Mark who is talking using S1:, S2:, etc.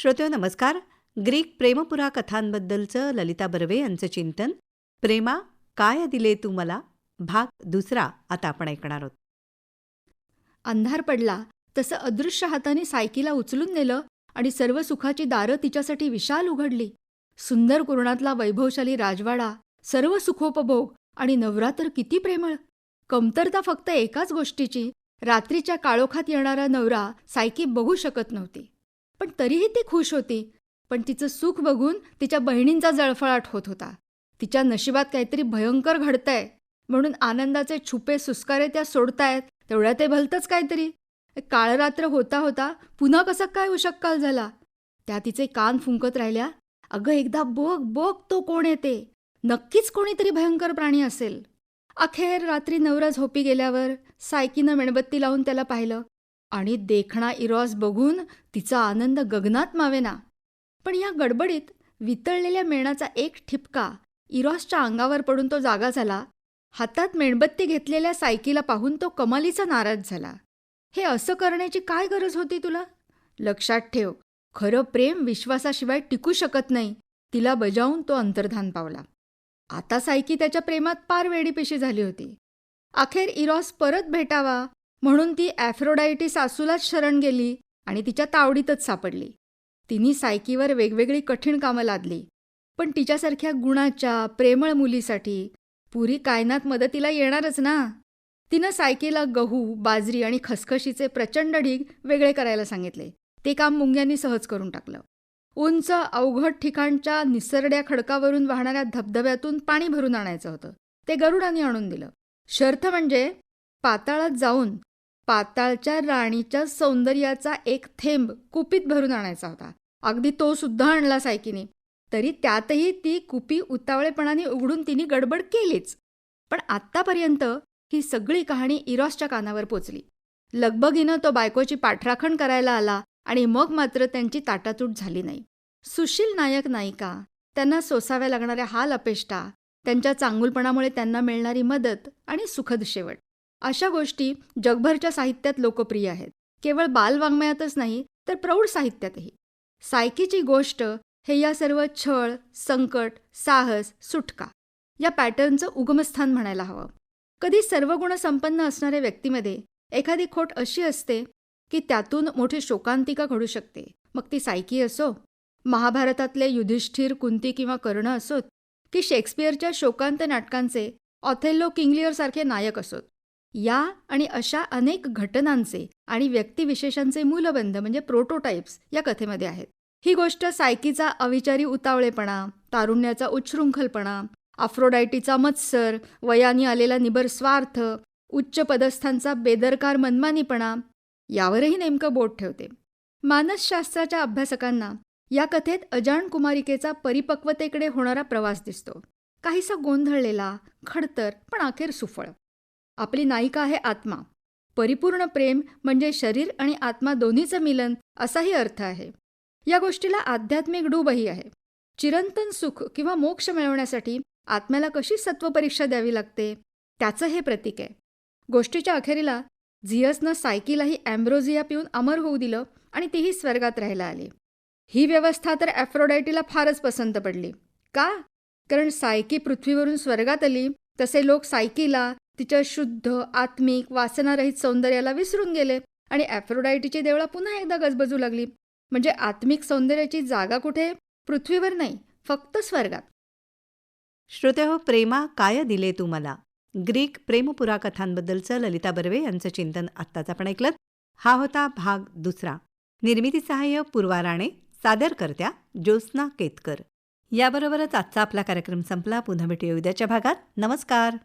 S1: श्रोते नमस्कार. ग्रीक प्रेमपुरा कथांबद्दलचं ललिता बर्वे यांचं चिंतन. प्रेमा काय दिले तू मला? भाग दुसरा आता आपण ऐकणार आहोत.
S2: अंधार पडला. तसं अदृश्य हाताने सायकीला उचलून नेलं आणि सर्व सुखाची दारं तिच्यासाठी विशाल उघडली. सुंदर कुरणातला वैभवशाली राजवाडा सर्व सुखोपभोग आणि नवरा तर किती प्रेमळ. कमतरता फक्त एकाच गोष्टीची. रात्रीच्या काळोखात येणारा नवरा सायकी बघू शकत नव्हती. पण तरीही ती खुश होती. पण तिचं सुख बघून तिच्या बहिणींचा जळफळाट होत होता. तिच्या नशिबात काहीतरी भयंकर घडतंय. म्हणून आनंदाचे छुपे सुस्कारे त्या सोडतायत. तेवढ्या ते भलतंच काहीतरी. काळरात्र होता होता पुन्हा कसं काय उशक्काल झाला. त्या तिचे कान फुंकत राहिल्या. अगं एकदा बघ बघ तो कोण येते नक्कीच कोणीतरी भयंकर प्राणी असेल. अखेर रात्री नवरा झोपी गेल्यावर सायकीनं मेणबत्ती लावून त्याला पाहिलं. आणि देखणा इरॉस बघून तिचा आनंद गगनात मावेना. पण या गडबडीत वितळलेल्या मेणाचा एक ठिपका इरॉसच्या अंगावर पडून तो जागा झाला. हातात मेणबत्ती घेतलेल्या सायकीला पाहून तो कमालीचा नाराज झाला. हे असं करण्याची काय गरज होती तुला? लक्षात ठेव खरं प्रेम विश्वासाशिवाय टिकू शकत नाही. तिला बजावून तो अंतर्धान पावला. आता सायकी त्याच्या प्रेमात पार वेडीपेशी झाली होती. अखेर इरॉस परत भेटावा म्हणून ती ॲफ्रोडायटी सासूलाच शरण गेली आणि तिच्या तावडीतच सापडली. तिने सायकीवर वेगवेगळी कठीण कामं लादली. पण तिच्यासारख्या गुणाच्या प्रेमळ मुलीसाठी पुरी कायनात मदतीला येणारच ना? तिनं सायकीला गहू बाजरी आणि खसखशीचे प्रचंड ढीग वेगळे करायला सांगितले. ते काम मुंग्यांनी सहज करून टाकलं. उंच अवघड ठिकाणच्या निसरड्या खडकावरून वाहणाऱ्या धबधब्यातून पाणी भरून आणायचं होतं. ते गरुडाने आणून दिलं. शर्थ म्हणजे पाताळात जाऊन पाताळच्या राणीच्या सौंदर्याचा एक थेंब कुपीत भरून आणायचा होता. अगदी तो सुद्धा आणला सायकीने तरी त्यातही ती कुपी उतावळेपणाने उघडून तिने गडबड केलीच. पण आत्तापर्यंत ही सगळी कहाणी इरॉसच्या कानावर पोचली. लगबगीनं तो बायकोची पाठराखण करायला आला आणि मग मात्र त्यांची ताटातूट झाली नाही. सुशील नायक नायिका त्यांना सोसाव्या लागणाऱ्या हाल अपेष्टा त्यांच्या चांगुलपणामुळे त्यांना मिळणारी मदत आणि सुखद शेवट. अशा गोष्टी जगभरच्या साहित्यात लोकप्रिय आहेत. केवळ बालवाङ्मयातच नाही तर प्रौढ साहित्यातही. सायकीची गोष्ट हे या सर्व छळ संकट साहस सुटका या पॅटर्नचं उगमस्थान म्हणायला हवं. कधी सर्व गुणसंपन्न असणाऱ्या व्यक्तीमध्ये एखादी खोट अशी असते की त्यातून मोठी शोकांतिका घडू शकते. मग ती सायकी असो महाभारतातले युधिष्ठिर कुंती किंवा कर्ण असोत की शेक्सपियरच्या शोकांत नाटकांचे ऑथेल्लो किंगलिअरसारखे नायक असोत. या आणि अशा अनेक घटनांचे आणि व्यक्तिविशेषांचे मूलबंध म्हणजे प्रोटोटाईप्स या कथेमध्ये आहेत. ही गोष्ट सायकीचा अविचारी उतावळेपणा तारुण्याचा उच्छृंखलपणा अफ्रोडायटीचा मत्सर वयाने आलेला निबर स्वार्थ उच्च पदस्थांचा बेदरकार मनमानीपणा यावरही नेमकं बोट ठेवते. मानसशास्त्राच्या अभ्यासकांना या कथेत अजाण कुमारिकेचा परिपक्वतेकडे होणारा प्रवास दिसतो. काहीसा गोंधळलेला खडतर पण अखेर सुफळ. आपली नायिका आहे आत्मा. परिपूर्ण प्रेम म्हणजे शरीर आणि आत्मा दोन्हीचं मिलन असाही अर्थ आहे. या गोष्टीला आध्यात्मिक डूबही आहे. चिरंतन सुख किंवा मोक्ष मिळवण्यासाठी आत्म्याला कशी सत्वपरीक्षा द्यावी लागते? त्याचं हे प्रतीक आहे. गोष्टीच्या अखेरीला झियसनं सायकीलाही अँब्रोझिया पिऊन अमर होऊ दिलं आणि तीही स्वर्गात राहायला आली. ही व्यवस्था तर ॲफ्रोडायटीला फारच पसंत पडली. का? कारण सायकी पृथ्वीवरून स्वर्गात आली तसे लोक सायकीला तिच्या शुद्ध आत्मिक वासनारहित सौंदर्याला विसरून गेले आणि ॲफ्रोडायटीची देवळा पुन्हा एकदा गजबजू लागली. म्हणजे आत्मिक सौंदर्याची जागा कुठे? पृथ्वीवर नाही फक्त स्वर्गात.
S1: श्रोते हो प्रेमा काय दिले तू मला? ग्रीक प्रेमपुरा कथांबद्दलचं ललिता बर्वे यांचं चिंतन आत्ताच आपण ऐकलं हा होता भाग दुसरा. निर्मिती सहाय्य पूर्वा राणे सादरकर्त्या ज्योत्स्ना केतकर. याबरोबरच आजचा आपला कार्यक्रम संपला. पुन्हा भेटूया उद्याच्या भागात. नमस्कार!